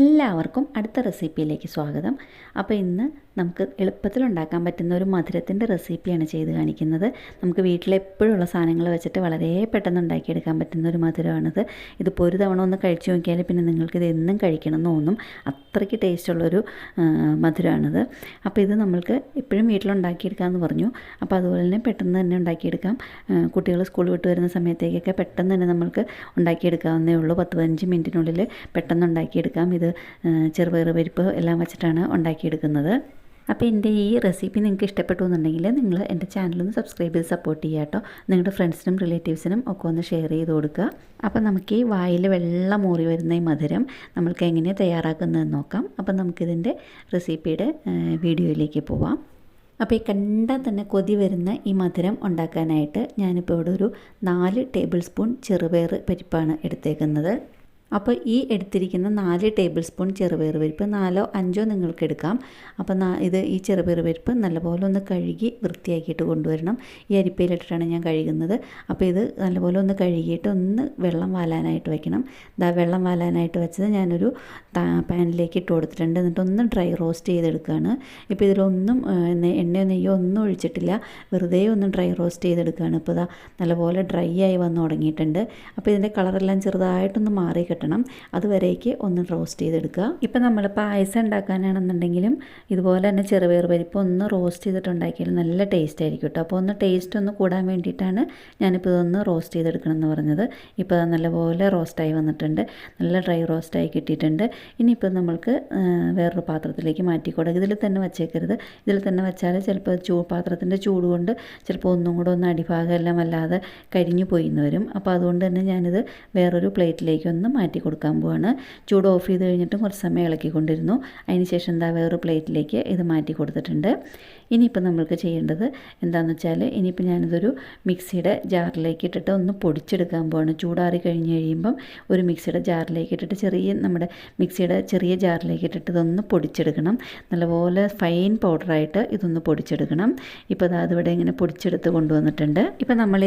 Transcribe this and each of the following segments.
en എല്ലാവർക്കും അടുത്ത റെസിപ്പിയിലേക്ക് സ്വാഗതം. അപ്പോൾ ഇന്ന് നമുക്ക് എളുപ്പത്തിൽ ഉണ്ടാക്കാൻ പറ്റുന്ന ഒരു മധുരത്തിന്റെ റെസിപ്പിയാണ് ചെയ്ത് കാണിക്കുന്നത്. നമുക്ക് വീട്ടിൽ എപ്പോഴുള്ള സാധനങ്ങൾ വെച്ചിട്ട് വളരെ പെട്ടെന്ന് ഉണ്ടാക്കിയെടുക്കാൻ പറ്റുന്ന ഒരു മധുരമാണിത്. ഇതിപ്പോൾ ഒരു തവണ ഒന്ന് കഴിച്ചു നോക്കിയാൽ പിന്നെ നിങ്ങൾക്ക് ഇത് എന്നും കഴിക്കണം എന്ന് തോന്നും. അത്രയ്ക്ക് ടേസ്റ്റുള്ളൊരു മധുരമാണിത്. അപ്പോൾ ഇത് നമ്മൾക്ക് എപ്പോഴും വീട്ടിലുണ്ടാക്കിയെടുക്കാമെന്ന് പറഞ്ഞു. അപ്പോൾ അതുപോലെ തന്നെ പെട്ടെന്ന് തന്നെ ഉണ്ടാക്കിയെടുക്കാം. കുട്ടികൾ സ്കൂൾ വിട്ട് വരുന്ന സമയത്തേക്കൊക്കെ പെട്ടെന്ന് തന്നെ നമ്മൾക്ക് ഉണ്ടാക്കിയെടുക്കാവുന്നേ ഉള്ളൂ. പത്ത് പതിനഞ്ച് മിനിറ്റിനുള്ളിൽ പെട്ടെന്ന് ഉണ്ടാക്കിയെടുക്കാം. ഇത് ചെറുപയർ പരിപ്പ് എല്ലാം വെച്ചിട്ടാണ് ഉണ്ടാക്കിയെടുക്കുന്നത്. അപ്പോൾ എന്റെ ഈ റെസിപ്പി നിങ്ങൾക്ക് ഇഷ്ടപ്പെട്ടു എന്നുണ്ടെങ്കിൽ നിങ്ങൾ എന്റെ ചാനലൊന്ന് സബ്സ്ക്രൈബ് ചെയ്ത് സപ്പോർട്ട് ചെയ്യുക കേട്ടോ. നിങ്ങളുടെ ഫ്രണ്ട്സിനും റിലേറ്റീവ്സിനും ഒക്കെ ഒന്ന് ഷെയർ ചെയ്ത് കൊടുക്കുക. അപ്പോൾ നമുക്ക് ഈ വായിൽ വെള്ളം മൂറി വരുന്ന ഈ മധുരം നമ്മൾക്ക് എങ്ങനെ തയ്യാറാക്കുന്നതെന്ന് നോക്കാം. അപ്പോൾ നമുക്കിതിന്റെ റെസിപ്പിയുടെ വീഡിയോയിലേക്ക് പോവാം. അപ്പോൾ ഈ കണ്ടാൽ തന്നെ കൊതി വരുന്ന ഈ മധുരം ഉണ്ടാക്കാനായിട്ട് ഞാനിപ്പോൾ ഇവിടെ ഒരു നാല് ടേബിൾ സ്പൂൺ ചെറുപയർ പരിപ്പാണ് എടുത്തേക്കുന്നത്. അപ്പോൾ ഈ എടുത്തിരിക്കുന്ന നാല് ടേബിൾ സ്പൂൺ ചെറുപയർ നാലോ അഞ്ചോ നിങ്ങൾക്ക് എടുക്കാം. അപ്പോൾ ഇത് ഈ ചെറുപയർ നല്ലപോലെ ഒന്ന് കഴുകി വൃത്തിയാക്കിയിട്ട് കൊണ്ടുവരണം. ഈ അരിപ്പയിലിട്ടിട്ടാണ് ഞാൻ കഴുകുന്നത്. അപ്പോൾ ഇത് നല്ലപോലെ ഒന്ന് കഴുകിയിട്ട് ഒന്ന് വെള്ളം വാലാനായിട്ട് വയ്ക്കണം ഇതാ വെള്ളം വാലാനായിട്ട് വെച്ചത് ഞാനൊരു പാനിലേക്ക് ഇട്ട് കൊടുത്തിട്ടുണ്ട്. എന്നിട്ട് ഒന്ന് ഡ്രൈ റോസ്റ്റ് ചെയ്തെടുക്കുകയാണ്. ഇപ്പോൾ ഇതിലൊന്നും എണ്ണയോ നെയ്യോ ഒന്നും ഒഴിച്ചിട്ടില്ല. വെറുതെ ഒന്ന് ഡ്രൈ റോസ്റ്റ് ചെയ്തെടുക്കുകയാണ്. ഇപ്പോൾ ഇതാ നല്ലപോലെ ഡ്രൈ ആയി വന്ന് തുടങ്ങിയിട്ടുണ്ട്. അപ്പോൾ ഇതിന്റെ കളറെല്ലാം ചെറുതായിട്ടൊന്ന് മാറി കിട്ടണം അതുവരേക്ക് ഒന്ന് റോസ്റ്റ് ചെയ്തെടുക്കുക. ഇപ്പം നമ്മൾ പായസം ഉണ്ടാക്കാനാണെന്നുണ്ടെങ്കിലും ഇതുപോലെ തന്നെ ചെറുപയർ പരിപ്പ് ഒന്ന് റോസ്റ്റ് ചെയ്തിട്ടുണ്ടാക്കിയാലും നല്ല ടേസ്റ്റ് ആയിരിക്കും കേട്ടോ. അപ്പോൾ ഒന്ന് ടേസ്റ്റ് ഒന്ന് കൂടാൻ വേണ്ടിയിട്ടാണ് ഞാനിപ്പോൾ ഇതൊന്ന് റോസ്റ്റ് ചെയ്തെടുക്കണം എന്ന് പറഞ്ഞത് ഇപ്പോൾ നല്ലപോലെ റോസ്റ്റായി വന്നിട്ടുണ്ട്. നല്ല ഡ്രൈ റോസ്റ്റായി കിട്ടിയിട്ടുണ്ട്. ഇനിയിപ്പോൾ നമ്മൾക്ക് വേറൊരു പാത്രത്തിലേക്ക് മാറ്റി കൊടുക്കുക ഇതിൽ തന്നെ വച്ചേക്കരുത്. ഇതിൽ തന്നെ വെച്ചാൽ ചിലപ്പോൾ ചൂ പാത്രത്തിന്റെ ചൂട് കൊണ്ട് ചിലപ്പോൾ ഒന്നും കൂടെ ഒന്ന് അടിഭാഗം എല്ലാം വല്ലാതെ കരിഞ്ഞു പോയി എന്ന് വരും. അപ്പോൾ അതുകൊണ്ട് തന്നെ ഞാനിത് വേറൊരു പ്ലേറ്റിലേക്ക് ഒന്ന് മാറ്റി കൊടുക്കാൻ പോവാണ്. ചൂട് ഓഫ് ചെയ്ത് കഴിഞ്ഞിട്ടും കുറച്ച് സമയം ഇളക്കിക്കൊണ്ടിരുന്നു. അതിന് ശേഷം എന്താ വേറൊരു പ്ലേറ്റിലേക്ക് ഇത് മാറ്റി കൊടുത്തിട്ടുണ്ട്. ഇനിയിപ്പോൾ നമ്മൾക്ക് ചെയ്യേണ്ടത് എന്താണെന്ന് വെച്ചാൽ ഇനിയിപ്പോൾ ഞാനിതൊരു മിക്സിയുടെ ജാറിലേക്ക് ഇട്ടിട്ട് ഒന്ന് പൊടിച്ചെടുക്കാൻ പോവാണ്. ചൂടാറി കഴിഞ്ഞ് കഴിയുമ്പം ഒരു മിക്സിയുടെ ജാറിലേക്ക് ഇട്ടിട്ട് ചെറിയ നമ്മുടെ മിക്സിയുടെ ചെറിയ ജാറിലേക്ക് ഇട്ടിട്ട് ഇതൊന്ന് പൊടിച്ചെടുക്കണം. നല്ലപോലെ ഫൈൻ പൗഡറായിട്ട് ഇതൊന്ന് പൊടിച്ചെടുക്കണം. ഇപ്പോൾ അത് അതിവിടെ ഇങ്ങനെ പൊടിച്ചെടുത്ത് കൊണ്ടുവന്നിട്ടുണ്ട്. ഇപ്പോൾ നമ്മൾ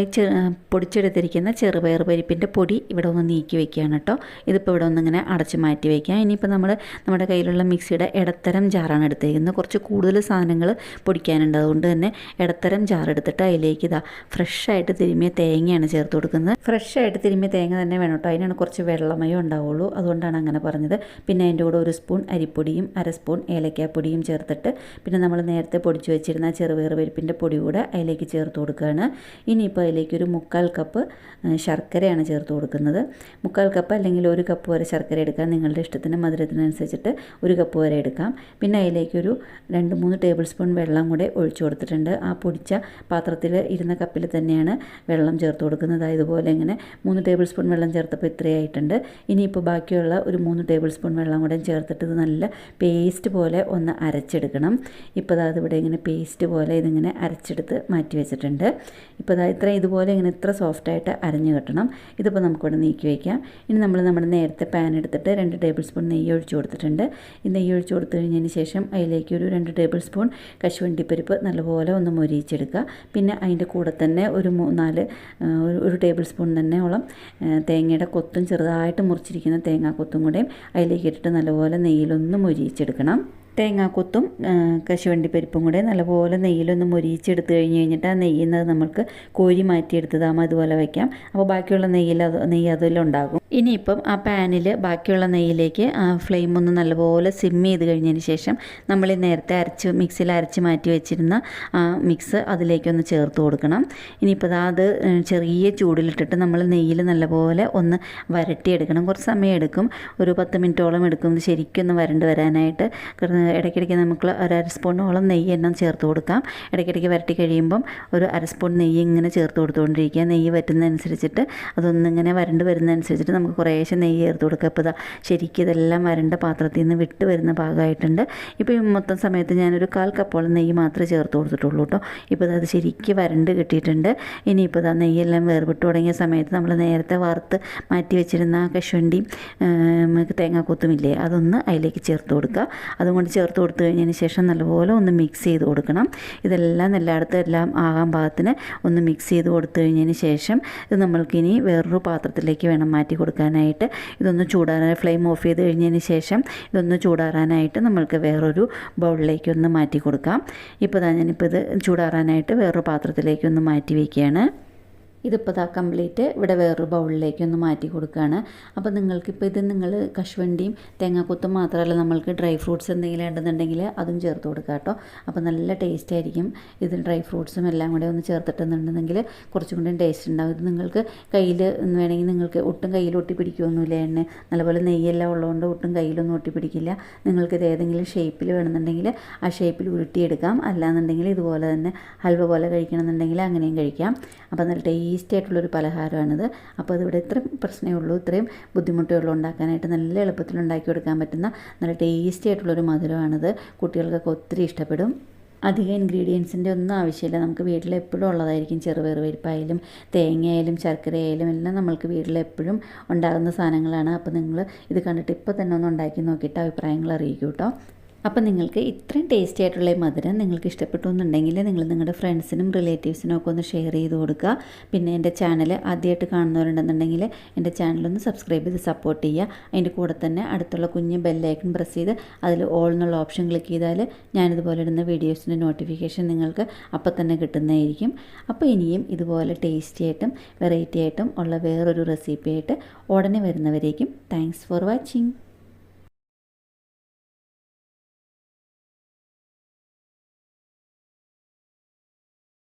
പൊടിച്ചെടുത്തിരിക്കുന്ന ചെറുപയർ പരിപ്പിന്റെ പൊടി ഇവിടെ ഒന്ന് നീക്കി വെക്കുകയാണ് കേട്ടോ. ഇതിപ്പോൾ ഇവിടെ ഒന്നിങ്ങനെ അടച്ച് മാറ്റി വയ്ക്കാം ഇനിയിപ്പോൾ നമ്മൾ നമ്മുടെ കയ്യിലുള്ള മിക്സിയുടെ ഇടത്തരം ജാറാണ് എടുത്തേക്കുന്നത്. കുറച്ച് കൂടുതൽ സാധനങ്ങൾ പൊടിക്കാനുണ്ട്. അതുകൊണ്ട് തന്നെ ഇടത്തരം ജാർ എടുത്തിട്ട് അതിലേക്ക് ഇതാ ഫ്രഷായിട്ട് തിരുമ്മിയ തേങ്ങയാണ് ചേർത്ത് കൊടുക്കുന്നത്. ഫ്രഷായിട്ട് തിരുമ്മിയ തേങ്ങ തന്നെ വേണം കേട്ടോ. അതിനാണ് കുറച്ച് വെള്ളമയോ ഉണ്ടാവുള്ളൂ. അതുകൊണ്ടാണ് അങ്ങനെ പറഞ്ഞത്. പിന്നെ അതിന്റെ കൂടെ ഒരു സ്പൂൺ അരിപ്പൊടിയും അര സ്പൂൺ ഏലക്കാപ്പൊടിയും ചേർത്തിട്ട് പിന്നെ നമ്മൾ നേരത്തെ പൊടിച്ചു വെച്ചിരുന്ന ചെറുപയർ പൊടി കൂടെ അതിലേക്ക് ചേർത്ത് കൊടുക്കുകയാണ്. ഇനിയിപ്പോൾ അതിലേക്ക് ഒരു മുക്കാൽ കപ്പ് ശർക്കരയാണ് ചേർത്ത് കൊടുക്കുന്നത്. മുക്കാൽ കപ്പ് അല്ലെങ്കിൽ ഒരു കപ്പ് വരെ ശർക്കര എടുക്കാം. നിങ്ങളുടെ ഇഷ്ടത്തിന് മധുരത്തിനനുസരിച്ചിട്ട് ഒരു കപ്പ് വരെ എടുക്കാം. പിന്നെ അതിലേക്കൊരു രണ്ട് മൂന്ന് ടേബിൾ സ്പൂൺ വെള്ളം കൂടെ ഒഴിച്ചു കൊടുത്തിട്ടുണ്ട്. ആ പൊടിച്ച പാത്രത്തിൽ ഇരുന്ന കപ്പിൽ തന്നെയാണ് വെള്ളം ചേർത്ത് കൊടുക്കുന്നത്. ഇതുപോലെ ഇങ്ങനെ മൂന്ന് ടേബിൾ സ്പൂൺ വെള്ളം ചേർത്തപ്പോൾ ഇത്രയായിട്ടുണ്ട്. ഇനിയിപ്പോൾ ബാക്കിയുള്ള ഒരു മൂന്ന് ടേബിൾ സ്പൂൺ വെള്ളം കൂടെ ചേർത്തിട്ട് ഇത് നല്ല പേസ്റ്റ് പോലെ ഒന്ന് അരച്ചെടുക്കണം. ഇപ്പോൾ ദാ ഇവിടെ ഇങ്ങനെ പേസ്റ്റ് പോലെ ഇതിങ്ങനെ അരച്ചെടുത്ത് മാറ്റി വെച്ചിട്ടുണ്ട്. ഇപ്പോൾ ഇത്ര ഇതുപോലെ ഇങ്ങനെ ഇത്ര സോഫ്റ്റായിട്ട് അരഞ്ഞു കിട്ടണം. ഇതിപ്പോൾ നമുക്കിവിടെ നീക്കി വയ്ക്കാം. ഇനി നമ്മൾ നമ്മുടെ നേരത്തെ പാൻ എടുത്തിട്ട് രണ്ട് ടേബിൾ സ്പൂൺ നെയ്യ് ഒഴിച്ച് കൊടുത്തിട്ടുണ്ട്. ഈ നെയ്യ് ഒഴിച്ച് കൊടുത്തു കഴിഞ്ഞതിന് ശേഷം അതിലേക്ക് ഒരു രണ്ട് ടേബിൾ സ്പൂൺ കശുവണ്ടിപ്പരിപ്പ് നല്ലപോലെ ഒന്ന് മൊരിയിച്ചെടുക്കുക. പിന്നെ അതിന്റെ കൂടെ തന്നെ ഒരു മൂന്നാൽ നാല് ഒരു ടേബിൾ സ്പൂൺ തന്നെ ഓളം തേങ്ങയുടെ കൊത്തും ചെറുതായിട്ട് മുറിച്ചിരിക്കുന്ന തേങ്ങാ കൊത്തും കൂടെയും അതിലേക്ക് ഇട്ടിട്ട് നല്ലപോലെ നെയ്യിലൊന്ന് മൊരിയിച്ചെടുക്കണം. തേങ്ങാക്കൊത്തും കശുവണ്ടി പരിപ്പും കൂടെ നല്ലപോലെ നെയ്യിലൊന്ന് മുരിയിച്ചെടുത്ത് കഴിഞ്ഞ് കഴിഞ്ഞിട്ട് ആ നെയ്യിൽ നിന്ന് നമ്മൾക്ക് കോരി മാറ്റിയെടുത്തതാകുമ്പോൾ അതുപോലെ വയ്ക്കാം അപ്പോൾ ബാക്കിയുള്ള നെയ്യിൽ അത് നെയ്യ് അതിലുണ്ടാകും ഇനിയിപ്പം ആ പാനിൽ ബാക്കിയുള്ള നെയ്യിലേക്ക് ഫ്ലെയിം ഒന്ന് നല്ലപോലെ സിം ചെയ്ത് കഴിഞ്ഞതിന് ശേഷം നമ്മൾ നേരത്തെ അരച്ച് മിക്സിയിൽ അരച്ച് മാറ്റി വെച്ചിരുന്ന ആ മിക്സ് അതിലേക്കൊന്ന് ചേർത്ത് കൊടുക്കണം. ഇനിയിപ്പോൾ അത് ചെറിയ ചൂടിലിട്ടിട്ട് നമ്മൾ നെയ്യിൽ നല്ലപോലെ ഒന്ന് വരട്ടിയെടുക്കണം. കുറച്ച് സമയം എടുക്കും. ഒരു പത്ത് മിനിറ്റോളം എടുക്കും. ശരിക്കും ഒന്ന് വരണ്ട് വരാനായിട്ട്. ഇടയ്ക്കിടയ്ക്ക് നമുക്ക് ഒരു അര സ്പൂണോളം നെയ്യ് എണ്ണം ചേർത്ത് കൊടുക്കാം. ഇടയ്ക്കിടയ്ക്ക് വരട്ടി കഴിയുമ്പം ഒരു അര സ്പൂൺ നെയ്യ് ഇങ്ങനെ ചേർത്ത് കൊടുത്തുകൊണ്ടിരിക്കുക നെയ്യ് വറ്റുന്നതനുസരിച്ചിട്ട് അതൊന്നിങ്ങനെ വരണ്ട് വരുന്നതനുസരിച്ചിട്ട് നമുക്ക് കുറേശ്ശെ നെയ്യ് ചേർത്ത് കൊടുക്കുക. ഇപ്പോൾ ഇതാ ശരിക്കും ഇതെല്ലാം വരണ്ട പാത്രത്തിൽ നിന്ന് വിട്ട് വരുന്ന ഭാഗമായിട്ടുണ്ട് ഇപ്പോൾ ഈ മൊത്തം സമയത്ത് ഞാനൊരു കാൽ കപ്പോളം നെയ്യ് മാത്രമേ ചേർത്ത് കൊടുത്തിട്ടുള്ളൂ കേട്ടോ. ഇപ്പോൾ അത് ശരിക്കും വരണ്ട് കിട്ടിയിട്ടുണ്ട്. ഇനിയിപ്പോൾ ഇതാ നെയ്യെല്ലാം വേർപെട്ട് തുടങ്ങിയ സമയത്ത് നമ്മൾ നേരത്തെ വറുത്ത് മാറ്റി വെച്ചിരുന്ന ആ കശുവണ്ടിയും തേങ്ങാക്കൊത്തുമില്ലേ അതൊന്ന് അതിലേക്ക് ചേർത്ത് കൊടുക്കുക. അതും കൊണ്ട് ചേർത്ത് കൊടുത്തു കഴിഞ്ഞതിന് ശേഷം നല്ലപോലെ ഒന്ന് മിക്സ് ചെയ്ത് കൊടുക്കണം. ഇതെല്ലാം എല്ലായിടത്തും എല്ലാം ആകാൻ പാകത്തിന് ഒന്ന് മിക്സ് ചെയ്ത് കൊടുത്തു കഴിഞ്ഞതിന് ശേഷം ഇത് നമ്മൾക്കിനി വേറൊരു പാത്രത്തിലേക്ക് വേണം മാറ്റി കൊടുക്കാൻ. കൊടുക്കാനായിട്ട് ഇതൊന്ന് ചൂടാറാൻ ഫ്ലെയിം ഓഫ് ചെയ്ത് കഴിഞ്ഞതിന് ശേഷം ഇതൊന്ന് ചൂടാറാനായിട്ട് നമ്മൾക്ക് വേറൊരു ബൗളിലേക്ക് ഒന്ന് മാറ്റി കൊടുക്കാം. ഇപ്പോൾ ഞാനിപ്പോൾ ഇത് ചൂടാറാനായിട്ട് വേറൊരു പാത്രത്തിലേക്ക് ഒന്ന് മാറ്റി വയ്ക്കുകയാണ് ഇതിപ്പോൾ ഇതാ കംപ്ലീറ്റ് ഇവിടെ വേറൊരു ബൗളിലേക്ക് ഒന്ന് മാറ്റി കൊടുക്കുകയാണ് അപ്പോൾ നിങ്ങൾക്കിപ്പോൾ ഇത് നിങ്ങൾ കശുവണ്ടിയും തേങ്ങാക്കൊത്തും മാത്രമല്ല നമ്മൾക്ക് ഡ്രൈ ഫ്രൂട്ട്സ് എന്തെങ്കിലും ഉണ്ടെന്നുണ്ടെങ്കിൽ അതും ചേർത്ത് കൊടുക്കുക കേട്ടോ. അപ്പോൾ നല്ല ടേസ്റ്റ് ആയിരിക്കും. ഇതിൽ ഡ്രൈ ഫ്രൂട്ട്സും എല്ലാം കൂടെ ഒന്ന് ചേർത്തിട്ടുണ്ടെന്നുണ്ടെങ്കിൽ കുറച്ചും കൂടി ടേസ്റ്റ് ഉണ്ടാവും. ഇത് നിങ്ങൾക്ക് കയ്യിൽ വേണമെങ്കിൽ നിങ്ങൾക്ക് ഒട്ടും കയ്യിൽ ഒട്ടി പിടിക്കുകയൊന്നുമില്ല എണ്ണ. നല്ലപോലെ നെയ്യെല്ലാം ഉള്ളതുകൊണ്ട് ഒട്ടും കയ്യിലൊന്നും ഒട്ടി പിടിക്കില്ല നിങ്ങൾക്ക് ഇത് ഏതെങ്കിലും ഷേപ്പിൽ വേണമെന്നുണ്ടെങ്കിൽ ആ ഷേപ്പിൽ ഉരുട്ടിയെടുക്കാം. അല്ലാന്നുണ്ടെങ്കിൽ ഇതുപോലെ തന്നെ ഹൽവ പോലെ കഴിക്കണമെന്നുണ്ടെങ്കിൽ അങ്ങനെയും കഴിക്കാം. അപ്പോൾ നല്ല ടേസ്റ്റി ആയിട്ടുള്ളൊരു പലഹാരമാണിത്. അപ്പോൾ അതിവിടെ ഇത്രയും പ്രശ്നമേ ഉള്ളൂ. ഇത്രയും ബുദ്ധിമുട്ടേ ഉള്ളൂ. ഉണ്ടാക്കാനായിട്ട് നല്ല എളുപ്പത്തിൽ ഉണ്ടാക്കി കൊടുക്കാൻ പറ്റുന്ന നല്ല ടേസ്റ്റി ആയിട്ടുള്ളൊരു മധുരമാണിത്. കുട്ടികൾക്കൊക്കെ ഒത്തിരി ഇഷ്ടപ്പെടും. അധികം ഇൻഗ്രീഡിയൻസിന്റെ ഒന്നും ആവശ്യമില്ല. നമുക്ക് വീട്ടിൽ എപ്പോഴും ഉള്ളതായിരിക്കും. ചെറുപയറുപരിപ്പായാലും തേങ്ങയായാലും ശർക്കരയായാലും എല്ലാം നമ്മൾക്ക് വീട്ടിൽ എപ്പോഴും ഉണ്ടാകുന്ന സാധനങ്ങളാണ്. അപ്പോൾ നിങ്ങൾ ഇത് കണ്ടിട്ട് ഇപ്പോൾ തന്നെ ഒന്ന് ഉണ്ടാക്കി നോക്കിയിട്ട് അഭിപ്രായങ്ങൾ അറിയിക്കൂ കേട്ടോ. അപ്പോൾ നിങ്ങൾക്ക് ഇത്രയും ടേസ്റ്റി ആയിട്ടുള്ള ഈ മധുരം നിങ്ങൾക്ക് ഇഷ്ടപ്പെട്ടു എന്നുണ്ടെങ്കിൽ നിങ്ങൾ നിങ്ങളുടെ ഫ്രണ്ട്സിനും റിലേറ്റീവ്സിനും ഒക്കെ ഒന്ന് ഷെയർ ചെയ്ത് കൊടുക്കുക. പിന്നെ എന്റെ ചാനൽ ആദ്യമായിട്ട് കാണുന്നവരുണ്ടെന്നുണ്ടെങ്കിൽ എന്റെ ചാനലൊന്ന് സബ്സ്ക്രൈബ് ചെയ്ത് സപ്പോർട്ട് ചെയ്യുക. അതിന്റെ കൂടെ തന്നെ അടുത്തുള്ള കുഞ്ഞ് ബെല്ലൈക്കൺ പ്രസ് ചെയ്ത് അതിൽ ഓൾ എന്നുള്ള ഓപ്ഷൻ ക്ലിക്ക് ചെയ്താൽ ഞാനിതുപോലെ ഇടുന്ന വീഡിയോസിന്റെ നോട്ടിഫിക്കേഷൻ നിങ്ങൾക്ക് അപ്പോൾ തന്നെ കിട്ടുന്നതായിരിക്കും. അപ്പോൾ ഇനിയും ഇതുപോലെ ടേസ്റ്റി ആയിട്ടും വെറൈറ്റി ആയിട്ടും ഉള്ള വേറൊരു റെസിപ്പി ആയിട്ട് ഉടനെ വരുന്നവരേക്കും താങ്ക്സ് ഫോർ വാച്ചിങ്